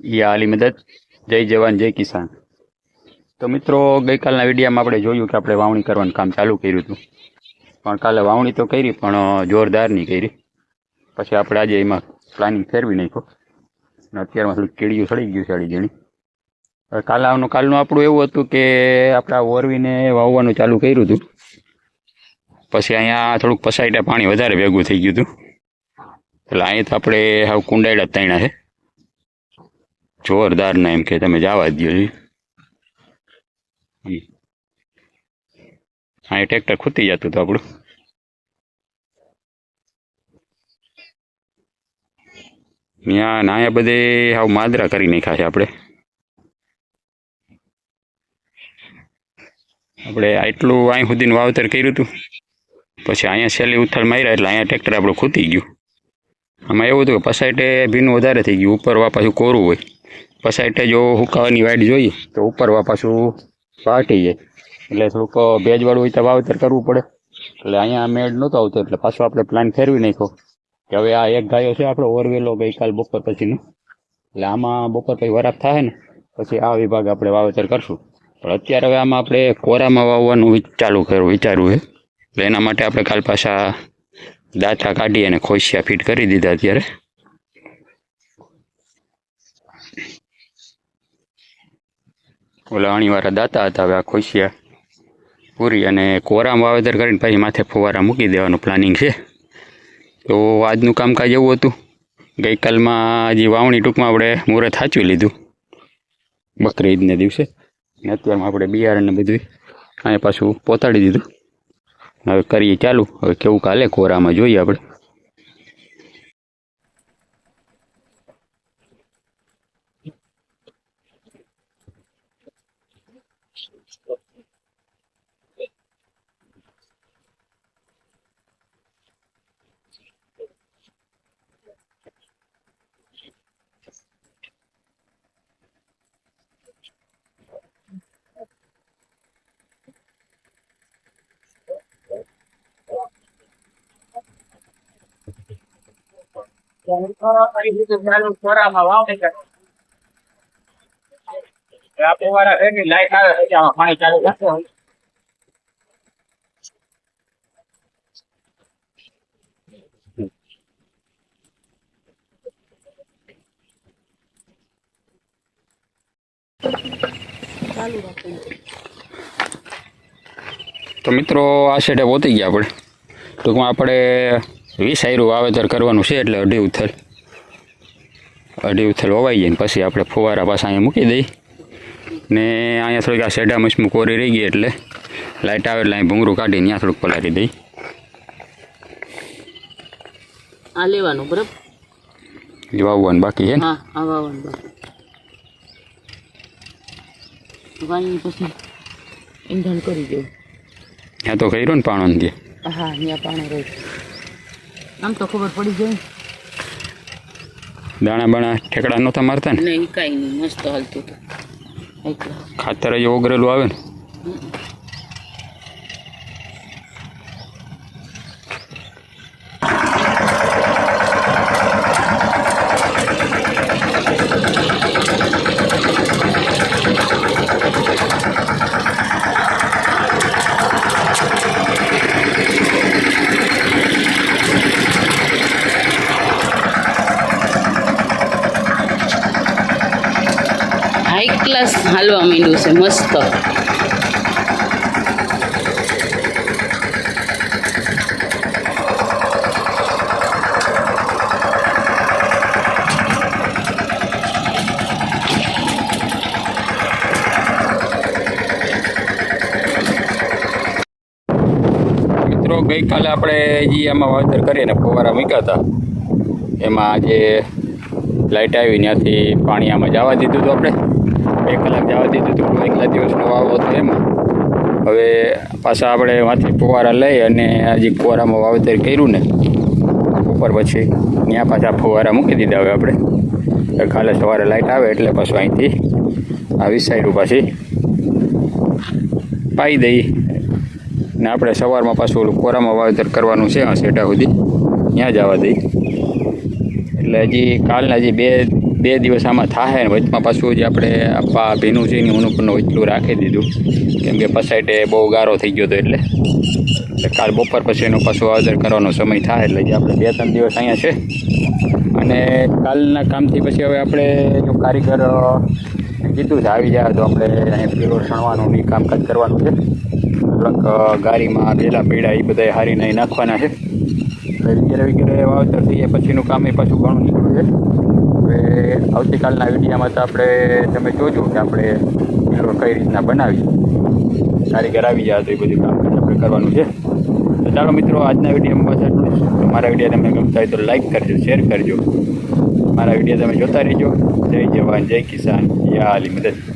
આલી મદદ જય જવાન, જય કિસાન. તો મિત્રો, ગઈકાલના વિડીયામાં આપણે જોયું કે આપણે વાવણી કરવાનું કામ ચાલુ કર્યું હતું. પણ કાલે વાવણી તો કરી, પણ જોરદાર નહીં કરી. પછી આપણે આજે એમાં પ્લાનિંગ ફેરવી નાખ્યો. અત્યારમાં થોડું કીડિયું સડી ગયું છે અડી જણી. હવે કાલે આવનું, કાલનું આપણું એવું હતું કે આપણે ઓરવીને વાવવાનું ચાલુ કર્યું હતું. પછી અહીંયા થોડુંક પસાઈટા પાણી વધારે ભેગું થઈ ગયું હતું. એટલે અહીંયા તો આપણે હાવ કુંડાયડા તૈણા છે. જોરદાર ના એમ કે તમે જવા દો હા. ટ્રેક્ટર ખૂતી જતું હતું આપણું. ત્યાં નાયા બધે હાવ માદરા કરી નાખ્યા છે આપણે. આપણે આટલું અહીં સુધીનું વાવતર કર્યું હતું પછી અહીંયા છેલ્લી ઉથલ માર્યા એટલે અહીંયા ટ્રેક્ટર આપણું ખૂતી ગયું. આમાં એવું હતું કે પસાઈટે ભીનું વધારે થઈ ગયું, ઉપર વા પાછું કોરું હોય. પસાઈટે જો હુકાવાની વાઈડ જોઈએ, તો ઉપરવા પાછું ફાટી જાય. એટલે થોડુંક ભેજવાળું હોય તો વાવતર કરવું પડે. એટલે અહીંયા મેળ નહોતો આવતો, એટલે પાછો આપણે પ્લાન ફેરવી નાખ્યો. કે હવે આ એક ગાયો છે, આપણો ઓરવેલો ગઈકાલ બપોર પછીનો. એટલે આમાં બપોર પછી વરાપ થાય ને, પછી આ વિભાગ આપણે વાવેતર કરશું. પણ અત્યારે હવે આમાં આપણે કોરામાં વાવવાનું ચાલુ કરવું વિચારવું છે. એટલે એના માટે આપણે કાલ પાછા દાંતા કાઢી અને ખોસિયા ફિટ કરી દીધા અત્યારે. ઓલા અણીવાળા દાતા હતા, હવે આ ખોસિયા પૂરી અને કોરામાં વાવેતર કરીને પછી માથે ફુવારા મૂકી દેવાનું પ્લાનિંગ છે. તો આજનું કામકાજ એવું હતું, ગઈકાલમાં જે વાવણી ટૂંકમાં આપણે મુહૂર્ત સાચવી લીધું, બકરી ઈદને દિવસે. ને અત્યારમાં આપણે બિયારણ ને બધું અહીંયા પાછું પોતાડી દીધું. હવે કરીએ ચાલુ, હવે કેવું કાલે કોરામાં જોઈએ આપણે. પાણી ચાલુ તો મિત્રો આ સેટે પહોંચી ગયા આપણે. ટૂંકમાં આપણે વીસ આયરું વાવેતર કરવાનું છે એટલે અઢી ઉથલ. અઢી ઉથલ વવાઈ જાય ને પછી આપણે ફુવારા પાછા અહીંયા મૂકી દઈ ને અહીંયા થોડીક આ શેઢા મસમું કોરી રહી ગઈ એટલે લાઇટ આવે એટલે અહીં ભૂંગળું કાઢીને ત્યાં થોડુંક પલાળી દઈ આ લેવાનું બરાબર? વાવવાનું બાકી છે ને? હા આ વાવવાનું બાકી. વાવીને પછી ઈંધણ કરી દેવું. ત્યાં તો કર્યું ને પાણો ને ત્યાં હા ત્યાં પાણી રહે આમ તો ખબર પડી જાય. દાણા બાણા ઠેકડા નહોતા મારતા ને? નહીં કાંઈ નહીં મસ્ત હાલતું હતું. ખાતર જ ઓગરેલું આવે ને? હાઈ ક્લાસ હાલવા માંડ્યું છે, મસ્ત. મિત્રો, ગઈકાલે આપણે જે આમાં વાવેતર કરીને ફુવારા મૂક્યા હતા. એમાં આજે લાઇટ આવી, ત્યાંથી પાણી આમાં જવા દીધું હતું આપણે. બે કલાક જવા દીધું હતું એકલા દિવસનો વાવો હતો એમાં. હવે પાછા આપણે વાંથી ફુવારા લઈ અને આજે ફુવારામાં વાવેતર કર્યું ને, ઉપર પછી ત્યાં પાછા ફુવારા મૂકી દીધા હવે આપણે. કાલે સવારે લાઇટ આવે એટલે પાછું અહીંથી આવી સાઈડ પાછી પાઈ દઈ. ને આપણે સવારમાં પાછું કોરામાં વાવેતર કરવાનું છે, આ સેટા સુધી. ત્યાં જવા દઈ. એટલે હજી કાલના હજી બે બે દિવસ આમાં થાય ને વચમાં પાછું જે આપણે આપવા ભીનું છે એની રાખી દીધું. કેમ કે પસાઈટે બહુ ગારો થઈ ગયો હતો એટલે. એટલે કાલ બપોર પછી એનું પાછું વાવેતર કરવાનો સમય થાય એટલે જે આપણે બે ત્રણ દિવસ અહીંયા છે. અને કાલના કામથી પછી હવે આપણે જો કારીગર કીધું છે આવી જાય તો આપણે અહીંયા પેલો છણવાનું ને કામકાજ કરવાનું છે. થોડાક ગારીમાં બેલા પીડા એ બધા હારીને અહીં નાખવાના છે. વગેરે વગેરે વાવેતર થઈ જાય પછીનું કામ એ પાછું ઘણું નીકળ્યું છે. હવે આવતીકાલના વિડીયામાં તો આપણે તમે જોજો કે આપણે પેલો કઈ રીતના બનાવી કારીગર આવી જાય તો એ બધું કામ આપણે કરવાનું છે. તો ચાલો મિત્રો, આજના વિડીયોમાં બસ એટલું જ. મારા વીડિયો તમે ગમતા હોય તો લાઇક કરજો શેર કરજો. મારા વીડિયો તમે જોતા રહેજો. જય જવાન, જય કિસાન યા આલી મદદ.